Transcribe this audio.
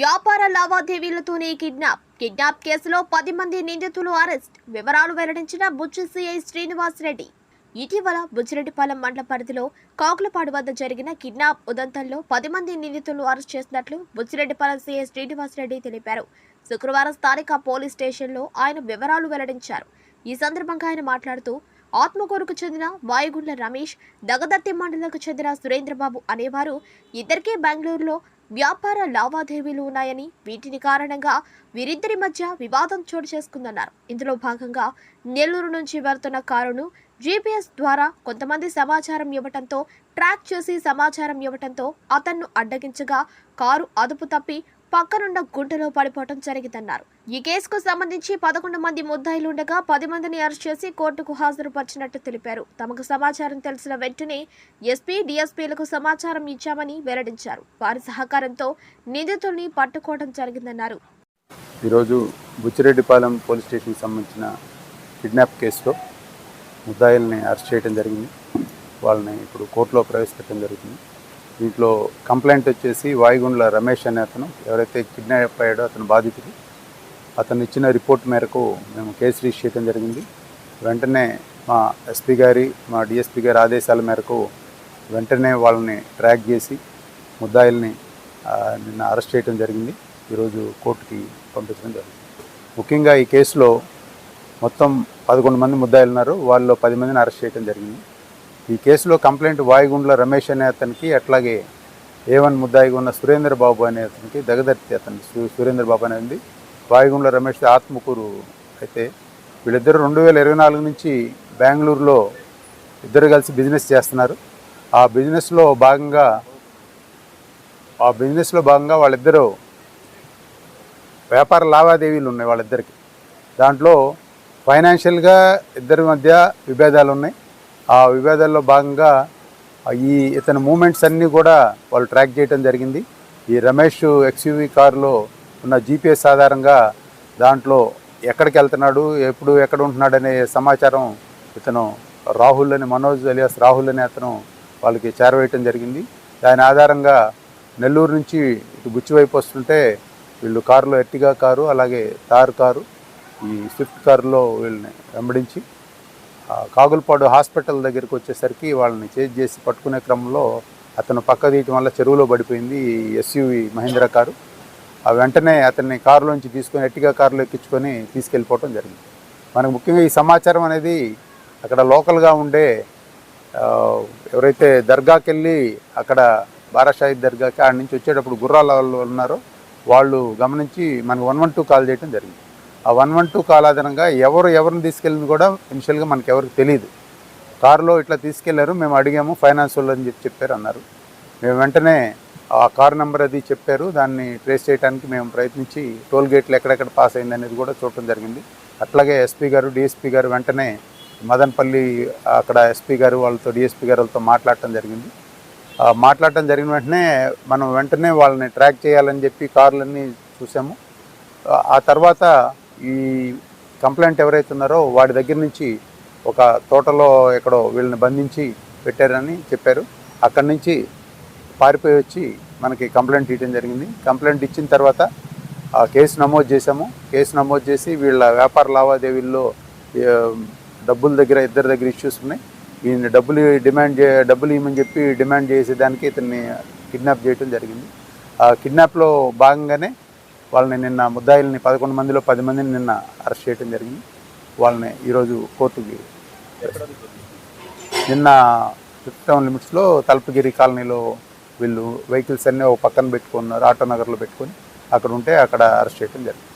వ్యాపార లావాదేవీలతోనే kidnap. Kidnap కేసులో పది మంది నిందితులు అరెస్ట్. వివరాలు వెల్లడించిన బుచ్చి సిఐ శ్రీనివాస్ రెడ్డి ఇటీవల బుచ్చిరెడ్డిపాలెం మండల పరిధిలో కాకులపాడు వద్ద జరిగిన కిడ్నాప్ ఉదంతంలో పది మంది నిందితులు అరెస్ట్ చేసినట్లు బుచ్చిరెడ్డిపాలెం సిఐ శ్రీనివాస్ రెడ్డి తెలిపారు. శుక్రవారం స్థానిక పోలీస్ స్టేషన్లో ఆయన వివరాలు వెల్లడించారు. ఈ సందర్భంగా ఆయన మాట్లాడుతూ ఆత్మకూరుకు చెందిన వాయుగుండ్ల రమేష్ దగదత్తి మండలకు చెందిన సురేంద్రబాబు అనేవారు ఇద్దరికీ బెంగళూరులో వ్యాపార లావాదేవీలు ఉన్నాయని వీటిని కారణంగా వీరిద్దరి మధ్య వివాదం చోటు చేసుకుందన్నారు. ఇందులో భాగంగా నెల్లూరు నుంచి వెళ్తున్న కారును జీపీఎస్ ద్వారా కొంతమంది సమాచారం ఇవ్వటంతో ట్రాక్ చేసి సమాచారం ఇవ్వటంతో అతన్ను అడ్డగించగా కారు అదుపు తప్పి పక్కనున్న గుంటలో పడిపోవటం జరిగిందన్నారు. ఈ కేసుకు సంబంధించి పదకొండు మంది ముద్దాయిలుండగా పది మందిని అరెస్ట్ చేసి కోర్టుకు హాజరుపరిచినట్టు తెలిపారు. తమకు సమాచారం తెలిసిన వెంటనే ఎస్పీ డిఎస్పీలకు సమాచారం ఇచ్చామని వెల్లడించారు. వారి సహకారంతో నిందితుల్ని పట్టుకోవడం జరిగిందన్నారు. ఈరోజు బుచ్చిరెడ్డిపాలెం పోలీస్ స్టేషన్కి సంబంధించిన కిడ్నాప్ కేసులో ముద్దాయిల్ని అరెస్ట్ చేయడం జరిగింది. వాళ్ళని ఇప్పుడు కోర్టులో ప్రవేశపెట్టడం జరుగుతుంది. దీంట్లో కంప్లైంట్ వచ్చేసి వాయుగుండ్ల రమేష్ అనే అతను ఎవరైతే కిడ్నాప్ అయ్యాడో అతను బాధితుడు. అతను ఇచ్చిన రిపోర్ట్ మేరకు మేము కేసు రిజిస్టర్ చేయడం జరిగింది. వెంటనే మా ఎస్పీ గారి మా డిఎస్పీ గారి ఆదేశాల మేరకు వెంటనే వాళ్ళని ట్రాక్ చేసి ముద్దాయిల్ని నిన్న అరెస్ట్ చేయడం జరిగింది. ఈరోజు కోర్టుకి పంపించడం జరిగింది ముఖ్యంగా ఈ కేసులో మొత్తం పదకొండు మంది ముద్దాయిలు ఉన్నారు వాళ్ళు పది మందిని అరెస్ట్ చేయడం జరిగింది. ఈ కేసులో కంప్లైంట్ వాయుగుండ్ల రమేష్ అనే అతనికి అట్లాగే ఏ వన్ ముద్దాయిగా ఉన్న సురేంద్ర బాబు అనే అతనికి దగదర్తి అతను సురేంద్ర బాబు అనేది వాయుగుండ్ల రమేష్ ఆత్మకూరు అయితే వీళ్ళిద్దరు రెండు వేల ఇరవై నాలుగు నుంచి బెంగళూరులో ఇద్దరు కలిసి బిజినెస్ చేస్తున్నారు. ఆ బిజినెస్లో భాగంగా ఆ బిజినెస్లో భాగంగా వాళ్ళిద్దరూ వ్యాపార లావాదేవీలు ఉన్నాయి వాళ్ళిద్దరికి. దాంట్లో ఫైనాన్షియల్గా ఇద్దరి మధ్య విభేదాలు ఉన్నాయి. ఆ విభేదాల్లో భాగంగా ఈ ఇతని మూమెంట్స్ అన్నీ కూడా వాళ్ళు ట్రాక్ చేయడం జరిగింది. ఈ రమేష్ ఎక్స్యూవీ కారులో ఉన్న జీపీఎస్ ఆధారంగా దాంట్లో ఎక్కడికి వెళ్తున్నాడు ఎప్పుడు ఎక్కడ ఉంటున్నాడు అనే సమాచారం ఇతను రాహుల్ అని మనోజ్ అలియాస్ రాహుల్ అనే అతను వాళ్ళకి చేరవేయటం జరిగింది. దాని ఆధారంగా నెల్లూరు నుంచి ఇటు బుచ్చివైపు వస్తుంటే వీళ్ళు కారులో ఎర్టిగా కారు అలాగే తారు కారు ఈ స్విఫ్ట్ కారులో వీళ్ళని వెంబడించి కాగులపాడు హాస్పిటల్ దగ్గరికి వచ్చేసరికి వాళ్ళని చేజ్ చేసి పట్టుకునే క్రమంలో అతను పక్క తీయటం వల్ల చెరువులో పడిపోయింది ఎస్యూవి మహేంద్ర కారు. ఆ వెంటనే అతన్ని కారులోంచి తీసుకొని ఎట్టిగా కారులో ఎక్కించుకొని తీసుకెళ్ళిపోవటం జరిగింది. మనకు ముఖ్యంగా ఈ సమాచారం అనేది అక్కడ లోకల్గా ఉండే ఎవరైతే దర్గాకి వెళ్ళి అక్కడ బారాషాహిద్ దర్గాకి ఆడ నుంచి వచ్చేటప్పుడు గుర్రాల వాళ్ళు ఉన్నారో వాళ్ళు గమనించి మనకు వన్ వన్ టూ కాల్ చేయడం జరిగింది. ఆ వన్ వన్ టూ కాల్ ఆధారంగా ఎవరు ఎవరిని తీసుకెళ్ళింది కూడా ఇనిషియల్గా మనకి ఎవరికి తెలియదు కారులో ఇట్లా తీసుకెళ్ళారు మేము అడిగాము ఫైనాన్స్ వాళ్ళు అని చెప్పి చెప్పారు అన్నారు. మేము వెంటనే ఆ కార్ నెంబర్ అది చెప్పారు దాన్ని ట్రేస్ చేయడానికి మేము ప్రయత్నించి టోల్ గేట్లు ఎక్కడెక్కడ పాస్ అయింది అనేది కూడా చూడటం జరిగింది. అట్లాగే ఎస్పీ గారు డిఎస్పీ గారు వెంటనే మదనపల్లి అక్కడ ఎస్పీ గారు వాళ్ళతో డిఎస్పీ గారు వాళ్ళతో మాట్లాడటం జరిగింది. మాట్లాడటం జరిగిన వెంటనే మనం వెంటనే వాళ్ళని ట్రాక్ చేయాలని చెప్పి కార్లన్నీ చూసాము. ఆ తర్వాత ఈ కంప్లైంట్ ఎవరైతే ఉన్నారో వాడి దగ్గర నుంచి ఒక తోటలో ఎక్కడో వీళ్ళని బంధించి పెట్టారని చెప్పారు. అక్కడి నుంచి పారిపోయి వచ్చి మనకి కంప్లైంట్ ఇవ్వడం జరిగింది. కంప్లైంట్ ఇచ్చిన తర్వాత ఆ కేసు నమోదు చేశాము. కేసు నమోదు చేసి వీళ్ళ వ్యాపార లావాదేవీల్లో డబ్బుల దగ్గర ఇద్దరి దగ్గర ఇష్యూస్ ఉన్నాయి. ఈయన డబ్బులు డిమాండ్ చే డబ్బులు ఇవ్వమని చెప్పి డిమాండ్ చేసేదానికి ఇతన్ని కిడ్నాప్ చేయడం జరిగింది. ఆ కిడ్నాప్లో భాగంగానే వాళ్ళని నిన్న ముద్దాయిల్ని పదకొండు మందిలో పది మందిని నిన్న అరెస్ట్ చేయడం జరిగింది. వాళ్ళని ఈరోజు కోర్టుకి నిన్న ఫిఫ్త్ టౌన్ లిమిట్స్లో తలపగిరి కాలనీలో వీళ్ళు వెహికల్స్ అన్నీ ఒక పక్కన పెట్టుకున్నారు ఆటో నగర్లో పెట్టుకొని. అక్కడ ఉంటే అక్కడ అరెస్ట్ చేయడం జరిగింది.